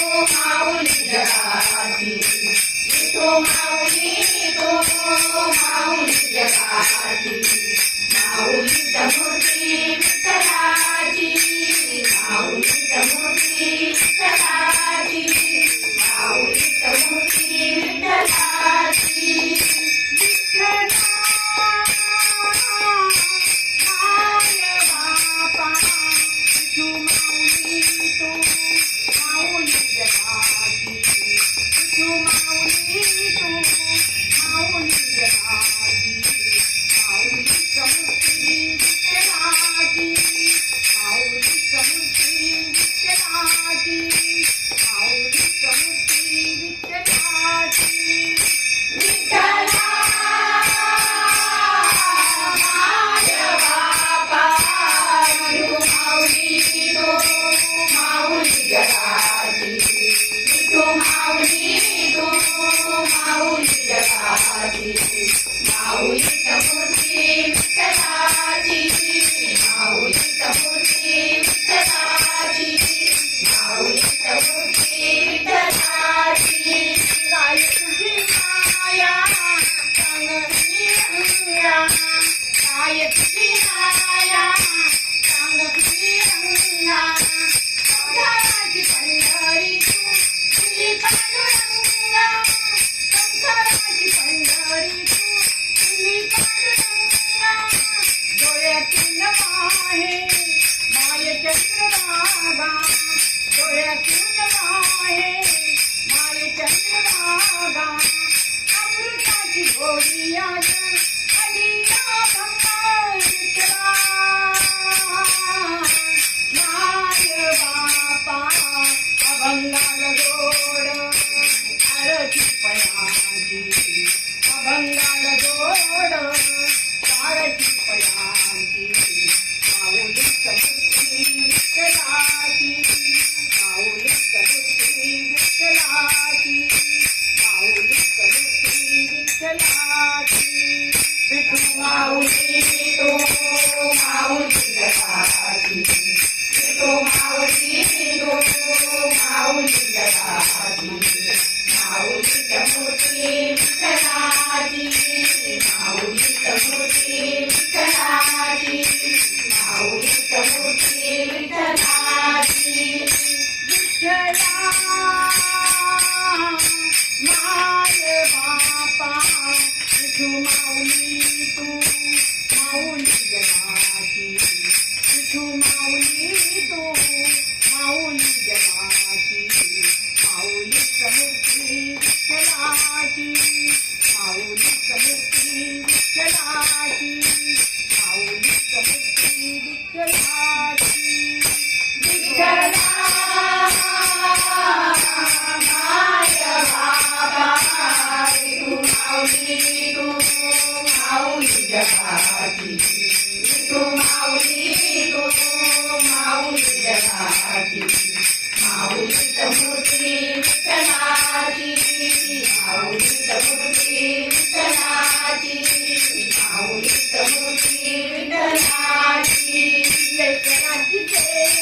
Oh, my God! Oh. Thank you. Yeah.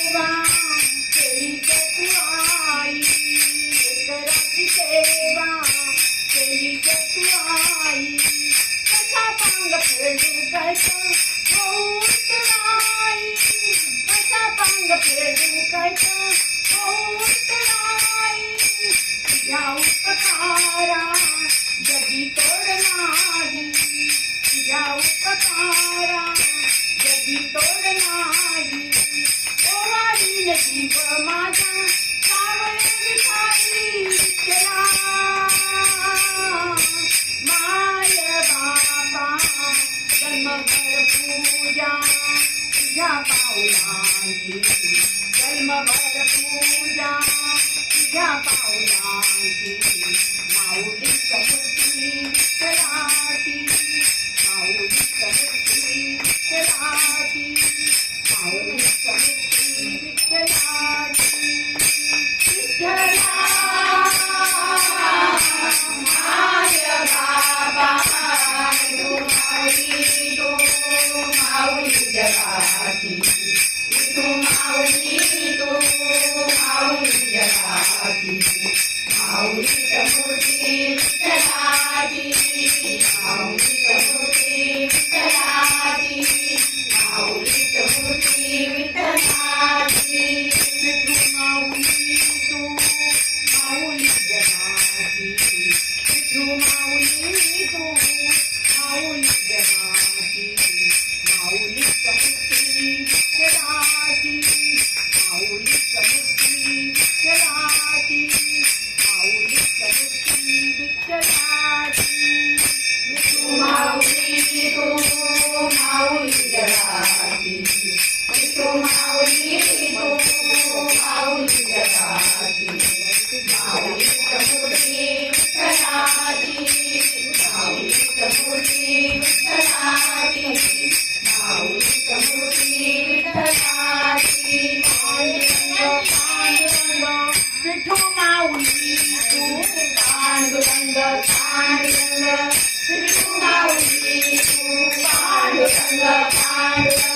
पावलांची जन्मभर पूजा तुझ्या पावलांची माऊली समृद्धी aqui. E com a Thank you.